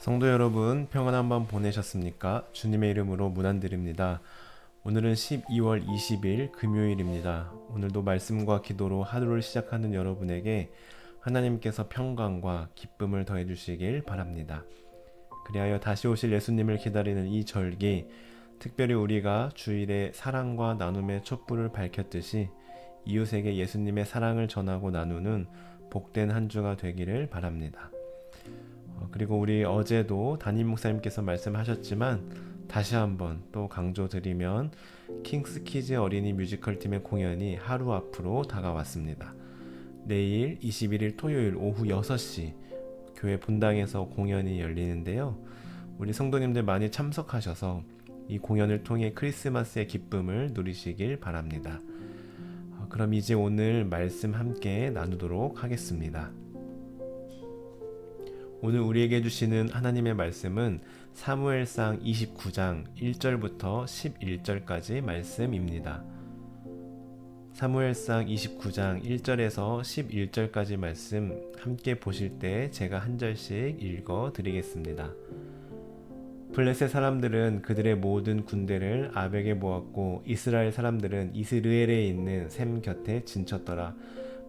성도 여러분, 평안한 밤 보내셨습니까? 주님의 이름으로 문안드립니다. 오늘은 12월 20일 금요일입니다. 오늘도 말씀과 기도로 하루를 시작하는 여러분에게 하나님께서 평강과 기쁨을 더해 주시길 바랍니다. 그리하여 다시 오실 예수님을 기다리는 이 절기, 특별히 우리가 주일에 사랑과 나눔의 촛불을 밝혔듯이 이웃에게 예수님의 사랑을 전하고 나누는 복된 한 주가 되기를 바랍니다. 어, 그리고 우리 어제도 담임 목사님께서 말씀하셨지만 다시 한번 또 강조드리면 킹스키즈 어린이 뮤지컬 팀의 공연이 하루 앞으로 다가왔습니다. 내일 21일 토요일 오후 6시 교회 본당에서 공연이 열리는데요. 우리 성도님들 많이 참석하셔서 이 공연을 통해 크리스마스의 기쁨을 누리시길 바랍니다. 어, 그럼 이제 오늘 말씀 함께 나누도록 하겠습니다. 오늘 우리에게 주시는 하나님의 말씀은 사무엘상 29장 1절부터 11절까지 말씀입니다. 사무엘상 29장 1절에서 11절까지 말씀 함께 보실 때 제가 한 절씩 읽어 드리겠습니다. 블레셋 사람들은 그들의 모든 군대를 아벡에 모았고 이스라엘 사람들은 이스르엘에 있는 샘 곁에 진쳤더라.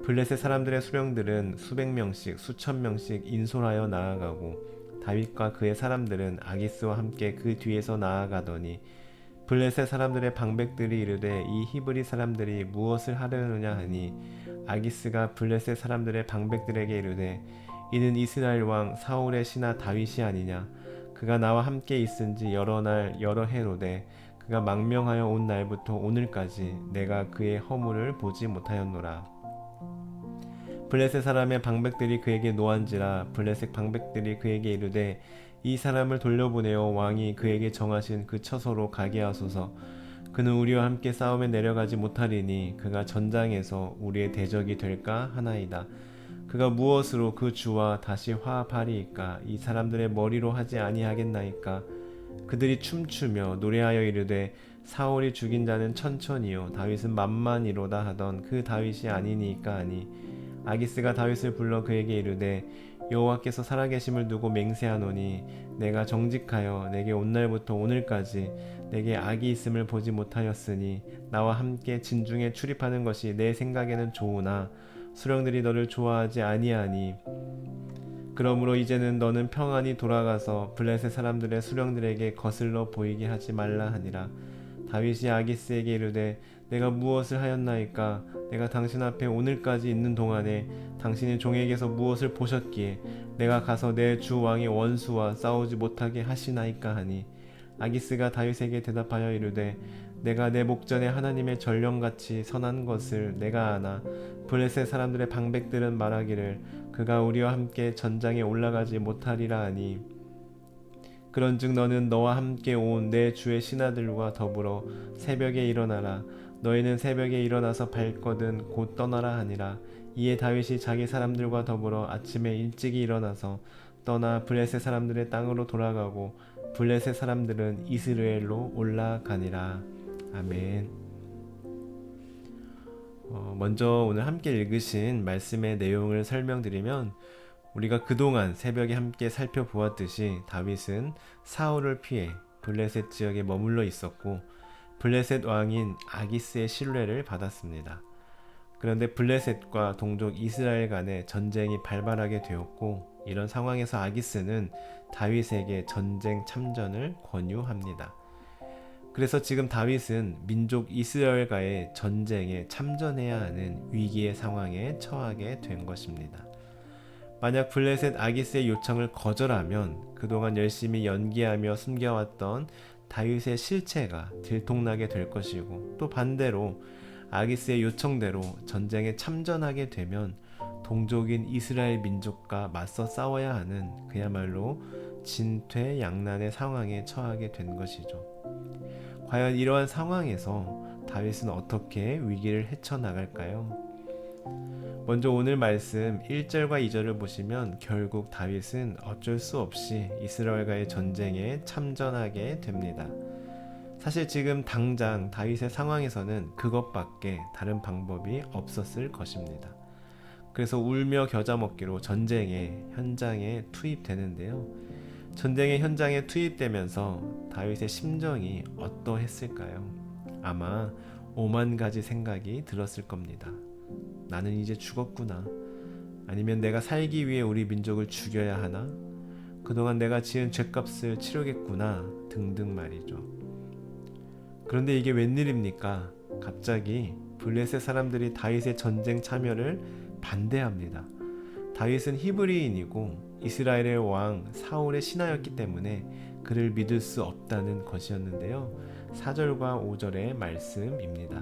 블레셋 사람들의 수령들은 수백 명씩 수천 명씩 인솔하여 나아가고 다윗과 그의 사람들은 아기스와 함께 그 뒤에서 나아가더니 블레셋 사람들의 방백들이 이르되 이 히브리 사람들이 무엇을 하려느냐 하니 아기스가 블레셋 사람들의 방백들에게 이르되 이는 이스라엘 왕 사울의 신하 다윗이 아니냐? 그가 나와 함께 있은 지 여러 날 여러 해로되 그가 망명하여 온 날부터 오늘까지 내가 그의 허물을 보지 못하였노라 블레셋 사람의 방백들이 그에게 노한지라 블레셋 방백들이 그에게 이르되 이 사람을 돌려보내어 왕이 그에게 정하신 그 처소로 가게 하소서. 그는 우리와 함께 싸움에 내려가지 못하리니 그가 전장에서 우리의 대적이 될까 하나이다. 그가 무엇으로 그 주와 다시 화합하리이까? 이 사람들의 머리로 하지 아니하겠나이까? 그들이 춤추며 노래하여 이르되 사울이 죽인 자는 천천히요. 다윗은 만만이로다 하던 그 다윗이 아니니까 하니 아기스가 다윗을 불러 그에게 이르되 여호와께서 살아계심을 두고 맹세하노니 내가 정직하여 내게 온 날부터 오늘까지 내게 악이 있음을 보지 못하였으니 나와 함께 진중에 출입하는 것이 내 생각에는 좋으나 수령들이 너를 좋아하지 아니하니. 그러므로 이제는 너는 평안히 돌아가서 블레셋 사람들의 수령들에게 거슬러 보이게 하지 말라 하니라 다윗이 아기스에게 이르되 내가 무엇을 하였나이까? 내가 당신 앞에 오늘까지 있는 동안에 당신이 종에게서 무엇을 보셨기에? 내가 가서 내 주 왕의 원수와 싸우지 못하게 하시나이까 하니? 아기스가 다윗에게 대답하여 이르되 내가 내 목전에 하나님의 전령같이 선한 것을 내가 아나 블레셋 사람들의 방백들은 말하기를 그가 우리와 함께 전장에 올라가지 못하리라 하니 그런즉 너는 너와 함께 온 내 주의 신하들과 더불어 새벽에 일어나라. 너희는 새벽에 일어나서 밝거든 곧 떠나라 하니라. 이에 다윗이 자기 사람들과 더불어 아침에 일찍이 일어나서 떠나 블레셋 사람들의 땅으로 돌아가고 블레셋 사람들은 이스라엘로 올라가니라. 아멘. 어, 먼저 오늘 함께 읽으신 말씀의 내용을 설명드리면 우리가 그동안 새벽에 함께 살펴보았듯이 다윗은 사울을 피해 블레셋 지역에 머물러 있었고 블레셋 왕인 아기스의 신뢰를 받았습니다. 그런데 블레셋과 동족 이스라엘 간의 전쟁이 발발하게 되었고 이런 상황에서 아기스는 다윗에게 전쟁 참전을 권유합니다. 그래서 지금 다윗은 민족 이스라엘과의 전쟁에 참전해야 하는 위기의 상황에 처하게 된 것입니다. 만약 블레셋 아기스의 요청을 거절하면 그동안 열심히 연기하며 숨겨왔던 다윗의 실체가 들통나게 될 것이고 또 반대로 아기스의 요청대로 전쟁에 참전하게 되면 동족인 이스라엘 민족과 맞서 싸워야 하는 그야말로 진퇴양난의 상황에 처하게 된 것이죠. 과연 이러한 상황에서 다윗은 어떻게 위기를 헤쳐나갈까요? 먼저 오늘 말씀 1절과 2절을 보시면 결국 다윗은 어쩔 수 없이 이스라엘과의 전쟁에 참전하게 됩니다. 사실 지금 당장 다윗의 상황에서는 그것밖에 다른 방법이 없었을 것입니다. 그래서 울며 겨자 먹기로 전쟁의 현장에 투입되는데요. 전쟁의 현장에 투입되면서 다윗의 심정이 어떠했을까요? 아마 오만 가지 생각이 들었을 겁니다. 나는 이제 죽었구나. 아니면 내가 살기 위해 우리 민족을 죽여야 하나? 그동안 내가 지은 죄값을 치르겠구나. 등등 말이죠. 그런데 이게 웬일입니까? 갑자기 블레셋 사람들이 다윗의 전쟁 참여를 반대합니다. 다윗은 히브리인이고 이스라엘의 왕 사울의 신하였기 때문에 그를 믿을 수 없다는 것이었는데요. 4절과 5절의 말씀입니다.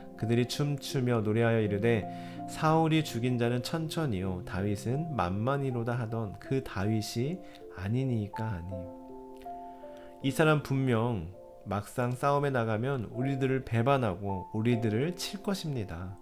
그들이 춤추며 노래하여 이르되 사울이 죽인 자는 천천히요 다윗은 만만히로다 하던 그 다윗이 아니니까 하니 이 사람 분명 막상 싸움에 나가면 우리들을 배반하고 우리들을 칠 것입니다.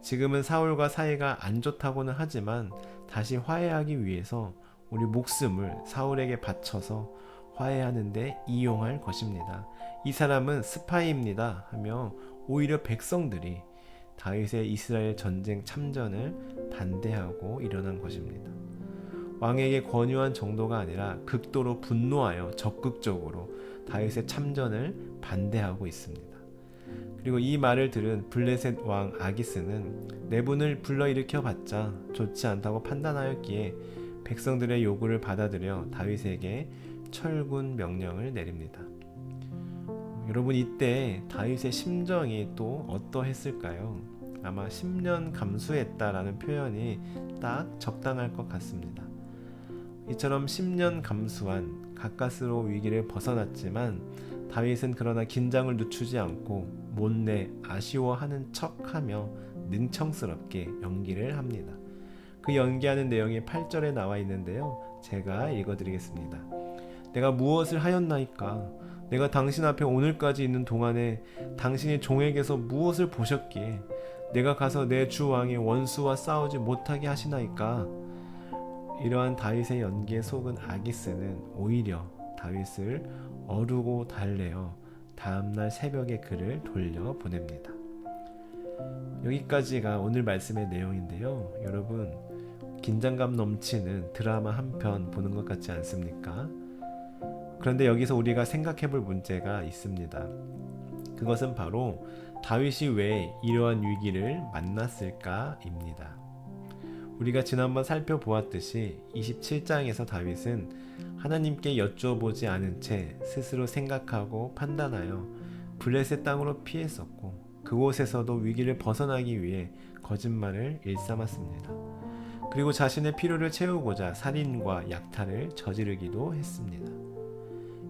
지금은 사울과 사이가 안 좋다고는 하지만 다시 화해하기 위해서 우리 목숨을 사울에게 바쳐서 화해하는데 이용할 것입니다. 이 사람은 스파이입니다 하며 오히려 백성들이 다윗의 이스라엘 전쟁 참전을 반대하고 일어난 것입니다. 왕에게 권유한 정도가 아니라 극도로 분노하여 적극적으로 다윗의 참전을 반대하고 있습니다. 그리고 이 말을 들은 블레셋 왕 아기스는 내분을 불러일으켜 봤자 좋지 않다고 판단하였기에 백성들의 요구를 받아들여 다윗에게 철군 명령을 내립니다. 여러분 이때 다윗의 심정이 또 어떠했을까요? 아마 10년 감수했다라는 표현이 딱 적당할 것 같습니다. 이처럼 10년 감수한 가까스로 위기를 벗어났지만 다윗은 그러나 긴장을 늦추지 않고 못내 아쉬워하는 척하며 능청스럽게 연기를 합니다. 그 연기하는 내용이 8절에 나와 있는데요. 제가 읽어드리겠습니다. 내가 무엇을 하였나이까? 내가 당신 앞에 오늘까지 있는 동안에 당신이 종에게서 무엇을 보셨기에 내가 가서 내 주 왕의 원수와 싸우지 못하게 하시나이까? 이러한 다윗의 연기에 속은 아기스는 오히려 다윗을 어루고 달래어 다음날 새벽에 그를 돌려 보냅니다. 여기까지가 오늘 말씀의 내용인데요. 여러분, 긴장감 넘치는 드라마 한 편 보는 것 같지 않습니까? 그런데 여기서 우리가 생각해 볼 문제가 있습니다. 그것은 바로 다윗이 왜 이러한 위기를 만났을까입니다. 우리가 지난번 살펴보았듯이 27장에서 다윗은 하나님께 여쭈어보지 않은 채 스스로 생각하고 판단하여 블레셋 땅으로 피했었고 그곳에서도 위기를 벗어나기 위해 거짓말을 일삼았습니다. 그리고 자신의 필요를 채우고자 살인과 약탈을 저지르기도 했습니다.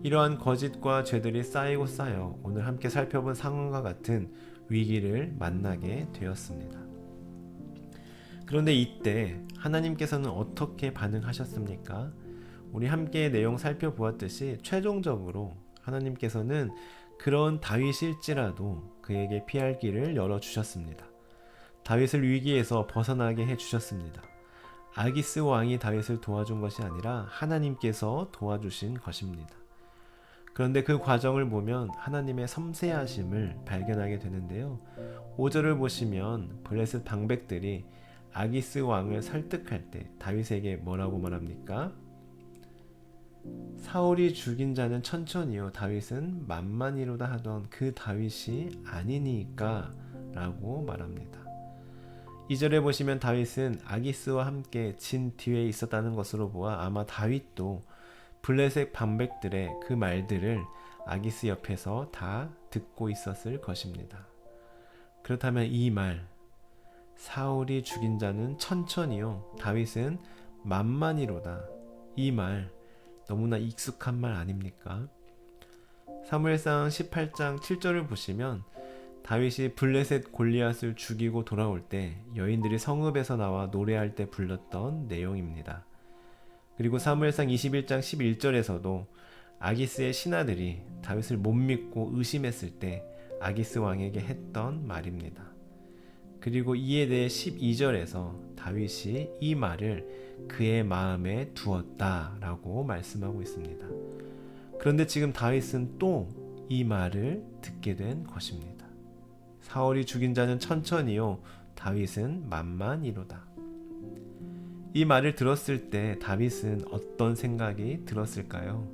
이러한 거짓과 죄들이 쌓이고 쌓여 오늘 함께 살펴본 상황과 같은 위기를 만나게 되었습니다. 그런데 이때 하나님께서는 어떻게 반응하셨습니까? 우리 함께 내용 살펴보았듯이 최종적으로 하나님께서는 그런 다윗일지라도 그에게 피할 길을 열어 주셨습니다. 다윗을 위기에서 벗어나게 해 주셨습니다. 아기스 왕이 다윗을 도와준 것이 아니라 하나님께서 도와주신 것입니다. 그런데 그 과정을 보면 하나님의 섬세하심을 발견하게 되는데요. 5절을 보시면 블레셋 방백들이 아기스 왕을 설득할 때 다윗에게 뭐라고 말합니까? 사울이 죽인 자는 천천히요 다윗은 만만히로다 하던 그 다윗이 아니니까 라고 말합니다. 2절에 보시면 다윗은 아기스와 함께 진 뒤에 있었다는 것으로 보아 아마 다윗도 블레셋 반백들의 그 말들을 아기스 옆에서 다 듣고 있었을 것입니다. 그렇다면 이 말, 사울이 죽인 자는 천천히요, 다윗은 만만히로다. 이 말, 너무나 익숙한 말 아닙니까? 사무엘상 18장 7절을 보시면 다윗이 블레셋 골리앗을 죽이고 돌아올 때 여인들이 성읍에서 나와 노래할 때 불렀던 내용입니다. 그리고 사무엘상 21장 11절에서도 아기스의 신하들이 다윗을 못 믿고 의심했을 때 아기스 왕에게 했던 말입니다. 그리고 이에 대해 12절에서 다윗이 이 말을 그의 마음에 두었다라고 말씀하고 있습니다. 그런데 지금 다윗은 또 이 말을 듣게 된 것입니다. 사울이 죽인 자는 천천히요, 다윗은 만만이로다. 이 말을 들었을 때 다윗은 어떤 생각이 들었을까요?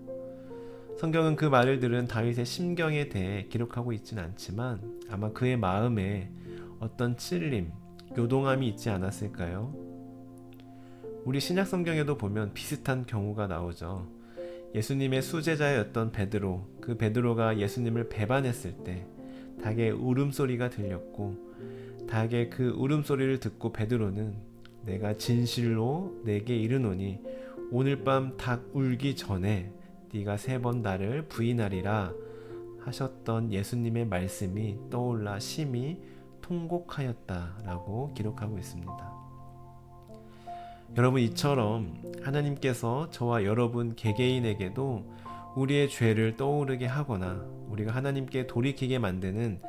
성경은 그 말을 들은 다윗의 심경에 대해 기록하고 있진 않지만 아마 그의 마음에 어떤 찔림, 요동함이 있지 않았을까요? 우리 신약 성경에도 보면 비슷한 경우가 나오죠. 예수님의 수제자였던 베드로, 그 베드로가 예수님을 배반했을 때 닭의 울음소리가 들렸고 닭의 그 울음소리를 듣고 베드로는 내가 진실로 내게 이르노니 오늘 밤 닭 울기 전에 네가 세 번 나를 부인하리라 하셨던 예수님의 말씀이 떠올라 심히 통곡하였다라고 기록하고 있습니다. 여러분 이처럼 하나님께서 저와 여러분 개개인에게도 우리의 죄를 떠오르게 하거나 우리가 하나님께 돌이키게 만드는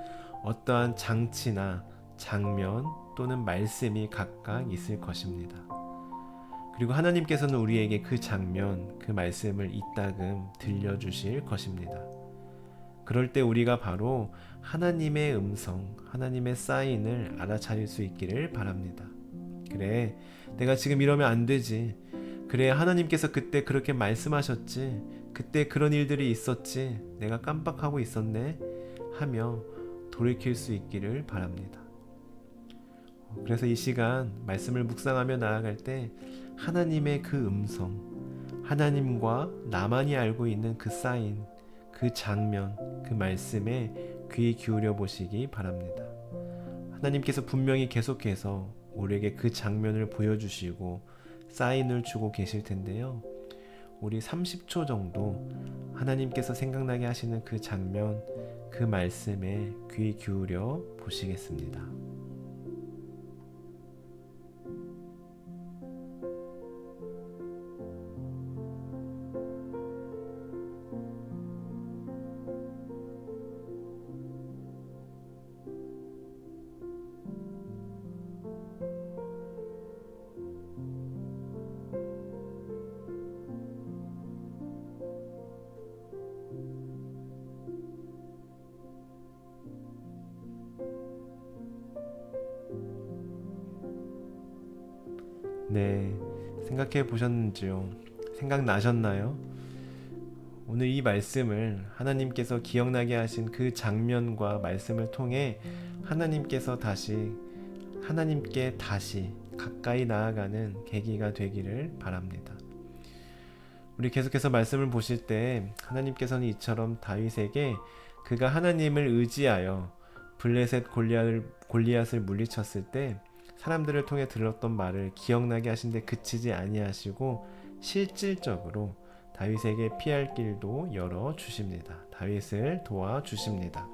어떠한 장치나 장면 또는 말씀이 각각 있을 것입니다. 그리고 하나님께서는 우리에게 그 장면, 그 말씀을 이따금 들려주실 것입니다. 그럴 때 우리가 바로 하나님의 음성, 하나님의 사인을 알아차릴 수 있기를 바랍니다. 그래, 내가 지금 이러면 안 되지. 그래, 하나님께서 그때 그렇게 말씀하셨지. 그때 그런 일들이 있었지. 내가 깜빡하고 있었네. 하며 돌이킬 수 있기를 바랍니다. 그래서 이 시간 말씀을 묵상하며 나아갈 때 하나님의 그 음성, 하나님과 나만이 알고 있는 그 사인, 그 장면, 그 말씀에 귀 기울여 보시기 바랍니다. 하나님께서 분명히 계속해서 우리에게 그 장면을 보여주시고 사인을 주고 계실 텐데요. 우리 30초 정도 하나님께서 생각나게 하시는 그 장면, 그 말씀에 귀 기울여 보시겠습니다. 네, 생각해 보셨는지요? 생각나셨나요? 오늘 이 말씀을 하나님께서 기억나게 하신 그 장면과 말씀을 통해 하나님께서 다시 하나님께 다시 가까이 나아가는 계기가 되기를 바랍니다. 우리 계속해서 말씀을 보실 때 하나님께서는 이처럼 다윗에게 그가 하나님을 의지하여 블레셋 골리앗을, 골리앗을 물리쳤을 때 사람들을 통해 들었던 말을 기억나게 하신데 그치지 아니하시고 실질적으로 다윗에게 피할 길도 열어 주십니다. 다윗을 도와 주십니다.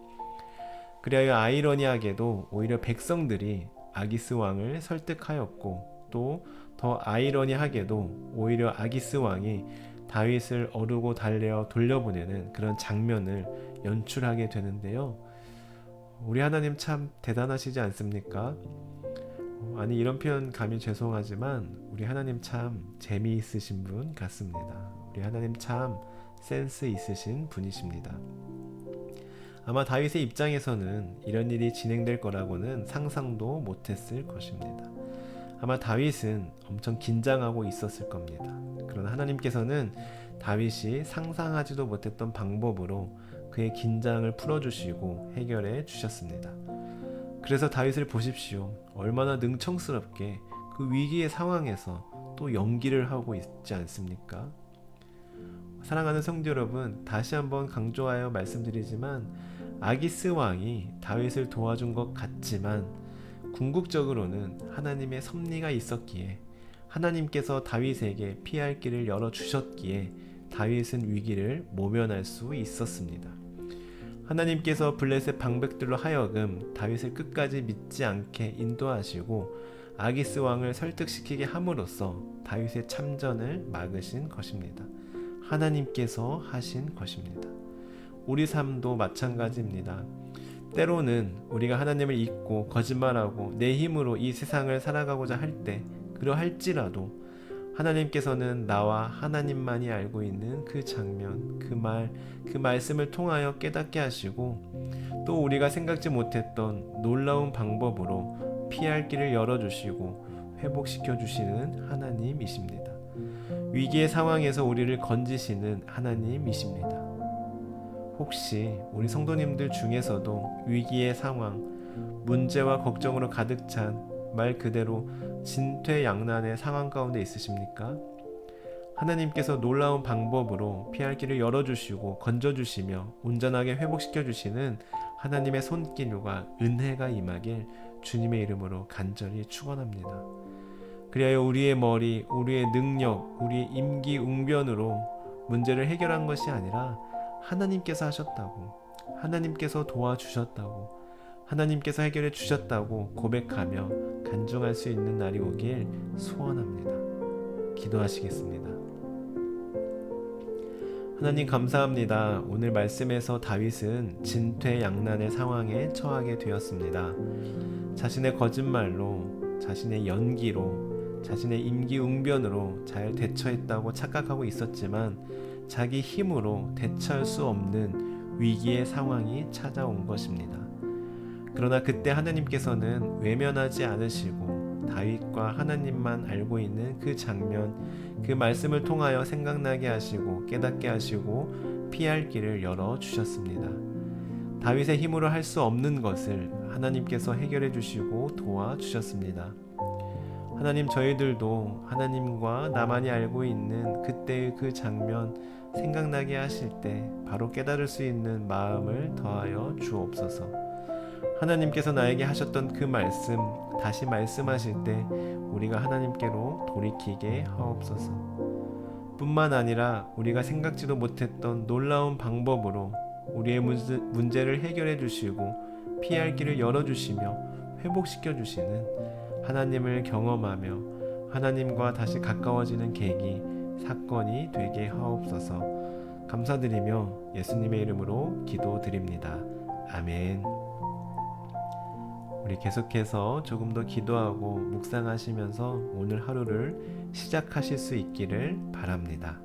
그리하여 아이러니하게도 오히려 백성들이 아기스 왕을 설득하였고 또 더 아이러니하게도 오히려 아기스 왕이 다윗을 어르고 달래어 돌려보내는 그런 장면을 연출하게 되는데요. 우리 하나님 참 대단하시지 않습니까? 아니 이런 표현 감히 죄송하지만 우리 하나님 참 재미있으신 분 같습니다. 우리 하나님 참 센스 있으신 분이십니다. 아마 다윗의 입장에서는 이런 일이 진행될 거라고는 상상도 못했을 것입니다. 아마 다윗은 엄청 긴장하고 있었을 겁니다. 그러나 하나님께서는 다윗이 상상하지도 못했던 방법으로 그의 긴장을 풀어주시고 해결해 주셨습니다. 그래서 다윗을 보십시오. 얼마나 능청스럽게 그 위기의 상황에서 또 연기를 하고 있지 않습니까? 사랑하는 성도 여러분, 다시 한번 강조하여 말씀드리지만 아기스 왕이 다윗을 도와준 것 같지만 궁극적으로는 하나님의 섭리가 있었기에 하나님께서 다윗에게 피할 길을 열어 주셨기에 다윗은 위기를 모면할 수 있었습니다. 하나님께서 블레셋 방백들로 하여금 다윗을 끝까지 믿지 않게 인도하시고 아기스 왕을 설득시키게 함으로써 다윗의 참전을 막으신 것입니다. 하나님께서 하신 것입니다. 우리 삶도 마찬가지입니다. 때로는 우리가 하나님을 잊고 거짓말하고 내 힘으로 이 세상을 살아가고자 할 때 그러할지라도 하나님께서는 나와 하나님만이 알고 있는 그 장면, 그 말, 그 말씀을 통하여 깨닫게 하시고 또 우리가 생각지 못했던 놀라운 방법으로 피할 길을 열어주시고 회복시켜 주시는 하나님이십니다. 위기의 상황에서 우리를 건지시는 하나님이십니다. 혹시 우리 성도님들 중에서도 위기의 상황, 문제와 걱정으로 가득 찬 말 그대로 진퇴양난의 상황 가운데 있으십니까? 하나님께서 놀라운 방법으로 피할 길을 열어주시고 건져주시며 온전하게 회복시켜주시는 하나님의 손길과 은혜가 임하길 주님의 이름으로 간절히 축원합니다. 그리하여 우리의 머리, 우리의 능력, 우리의 임기응변으로 문제를 해결한 것이 아니라 하나님께서 하셨다고, 하나님께서 도와주셨다고, 하나님께서 해결해 주셨다고 고백하며 간증할 수 있는 날이 오길 소원합니다. 기도하시겠습니다. 하나님 감사합니다. 오늘 말씀에서 다윗은 진퇴양난의 상황에 처하게 되었습니다. 자신의 거짓말로, 자신의 연기로, 자신의 임기응변으로 잘 대처했다고 착각하고 있었지만 자기 힘으로 대처할 수 없는 위기의 상황이 찾아온 것입니다. 그러나 그때 하나님께서는 외면하지 않으시고 다윗과 하나님만 알고 있는 그 장면, 그 말씀을 통하여 생각나게 하시고 깨닫게 하시고 피할 길을 열어 주셨습니다. 다윗의 힘으로 할 수 없는 것을 하나님께서 해결해 주시고 도와 주셨습니다. 하나님 저희들도 하나님과 나만이 알고 있는 그때의 그 장면 생각나게 하실 때 바로 깨달을 수 있는 마음을 더하여 주옵소서. 하나님께서 나에게 하셨던 그 말씀 다시 말씀하실 때 우리가 하나님께로 돌이키게 하옵소서. 뿐만 아니라 우리가 생각지도 못했던 놀라운 방법으로 우리의 문제, 문제 를 해결해 주시고 피할 길을 열어 주시며 회복시켜 주시는 하나님을 경험하며 하나님과 다시 가까워지는 계기 사건이 되게 하옵소서. 감사드리며 예수님의 이름으로 기도드립니다. 아멘. 우리 계속해서 조금 더 기도하고 묵상하시면서 오늘 하루를 시작하실 수 있기를 바랍니다.